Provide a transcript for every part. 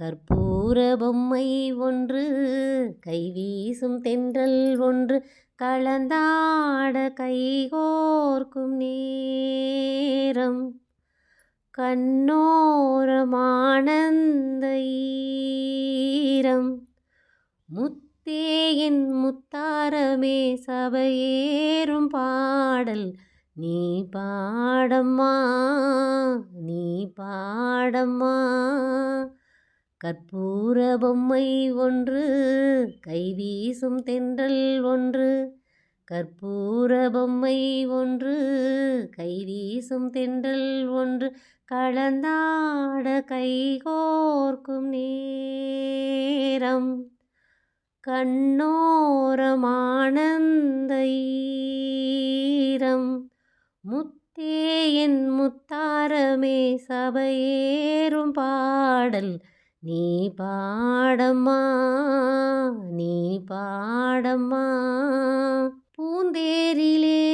கற்பூர பொம்மை ஒன்று கைவீசும் தென்றல் ஒன்று கலந்தாட கைகோர்க்கும் நேரம். கண்ணோரமானந்த ஈரம். முத்தேயின் முத்தாரமே சபையேறும் பாடல் நீ பாடம்மா நீ பாடம்மா கற்பூர பொம்மை ஒன்று கைவீசும் தென்றல் ஒன்று. கற்பூர பொம்மை ஒன்று கைவீசும் தென்றல் ஒன்று. கலந்தாட கைகோர்க்கும் நேரம் கண்ணோரமானந்த ஈரம். முத்தே முத்தாரமே சபையேறும் பாடல் நீ பாடம்மா நீ பாடம்மா. பூந்தேரிலே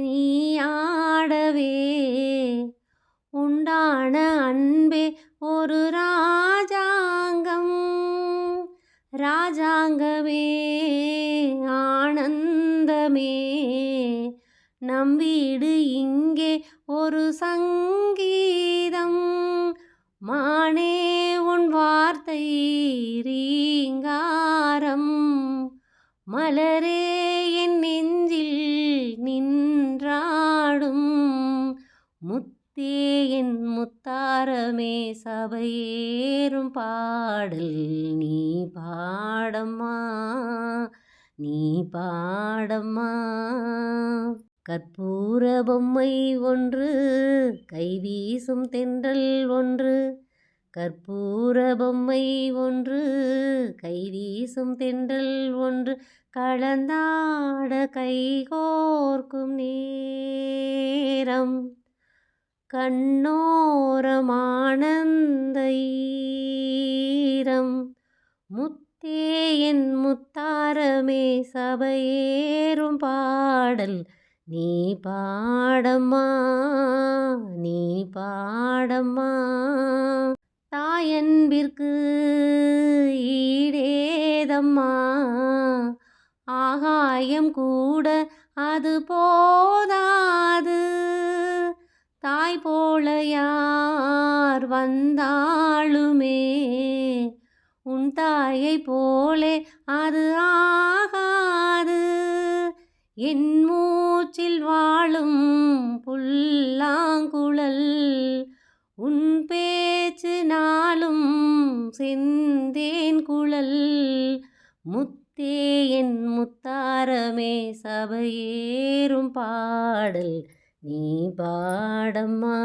நீ ஆடவே உண்டான அன்பே ஒரு ராஜாங்கம். ராஜாங்கமே ஆனந்தமே. நம் வீடு இங்கே ஒரு சங்கீதம். மானே உன் வார்த்தை ரீங்காரம். மலரே என் நெஞ்சில் நின்றாடும். முத்தே என் முத்தாரமே சபையேறும் பாடல் நீ பாடம்மா நீ பாடம்மா. கற்பூர பொம்மை ஒன்று கைவீசும் தென்றல் ஒன்று. கற்பூர பொம்மை ஒன்று கைவீசும் தென்றல் ஒன்று. கலந்தாட கைகோர்க்கும் நேரம் கண்ணோரமானந்த ஈரம் முத்தே என் முத்தாரமே சபையேறும் பாடல் நீ பாடம்மா நீ பாடம்மா. தாயன்பிற்கு ஈடேதம்மா. ஆகாயம் கூட அது போதாது. தாய் போல யார் வந்தாலுமே உன் தாயை போலே அது ஆகா என் மூச்சில் வாழும் புல்லாங்குழல் உன் பேச்சு நாளும் செந்தேன் குழல். முத்தே என் முத்தாரமே சபையேறும் பாடல் நீ பாடம்மா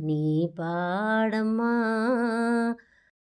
நீ பாடம்மா